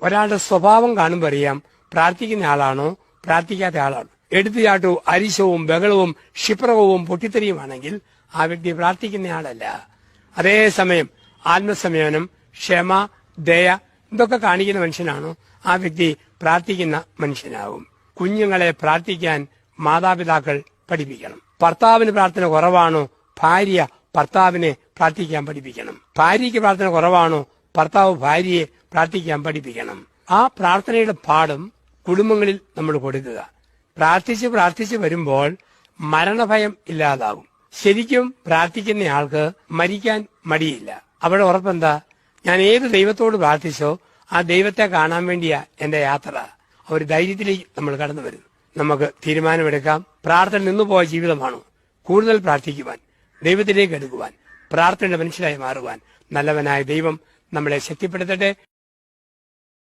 ഒരാളുടെ സ്വഭാവം കാണുമ്പോൾ അറിയാം പ്രാർത്ഥിക്കുന്ന ആളാണോ പ്രാർത്ഥിക്കാത്ത ആളാണോ. എടുത്തുചാട്ടു അരിശവും ബഹളവും ക്ഷിപ്രകവും പൊട്ടിത്തെറിയുമാണെങ്കിൽ ആ വ്യക്തി പ്രാർത്ഥിക്കുന്ന ആളല്ല. അതേസമയം ആത്മസംയമനം ക്ഷമ ദയ ഇതൊക്കെ കാണിക്കുന്ന മനുഷ്യനാണോ ആ വ്യക്തി പ്രാർത്ഥിക്കുന്ന മനുഷ്യനാവും. കുഞ്ഞുങ്ങളെ പ്രാർത്ഥിക്കാൻ മാതാപിതാക്കൾ പഠിപ്പിക്കണം. ഭർത്താവിന് പ്രാർത്ഥന കുറവാണോ ഭാര്യ ഭർത്താവിനെ പ്രാർത്ഥിക്കാൻ പഠിപ്പിക്കണം. ഭാര്യയ്ക്ക് പ്രാർത്ഥന കുറവാണോ ഭർത്താവ് ഭാര്യയെ പ്രാർത്ഥിക്കാൻ പഠിപ്പിക്കണം. ആ പ്രാർത്ഥനയുടെ പാഠം കുടുംബങ്ങളിൽ നമ്മൾ കൊടുക്കുക. പ്രാർത്ഥിച്ച് പ്രാർത്ഥിച്ച് വരുമ്പോൾ മരണഭയം ഇല്ലാതാകും. ശരിക്കും പ്രാർത്ഥിക്കുന്ന ആൾക്ക് മരിക്കാൻ മടിയില്ല. അവിടെ ഉറപ്പെന്താ? ഞാൻ ഏത് ദൈവത്തോട് പ്രാർത്ഥിച്ചോ ആ ദൈവത്തെ കാണാൻ വേണ്ടിയാ എന്റെ യാത്ര. ഒരു ധൈര്യത്തിലേക്ക് നമ്മൾ കടന്നു വരുന്നു. നമുക്ക് തീരുമാനമെടുക്കാം. പ്രാർത്ഥന നിന്നുപോയ ജീവിതമാണ് കൂടുതൽ പ്രാർത്ഥിക്കുവാൻ ദൈവത്തിലേക്ക് എടുക്കുവാൻ പ്രാർത്ഥനയുടെ മനുഷ്യരായി മാറുവാൻ. നല്ലവനായ ദൈവം നമ്മളെ ശക്തിപ്പെടുത്തട്ടെ.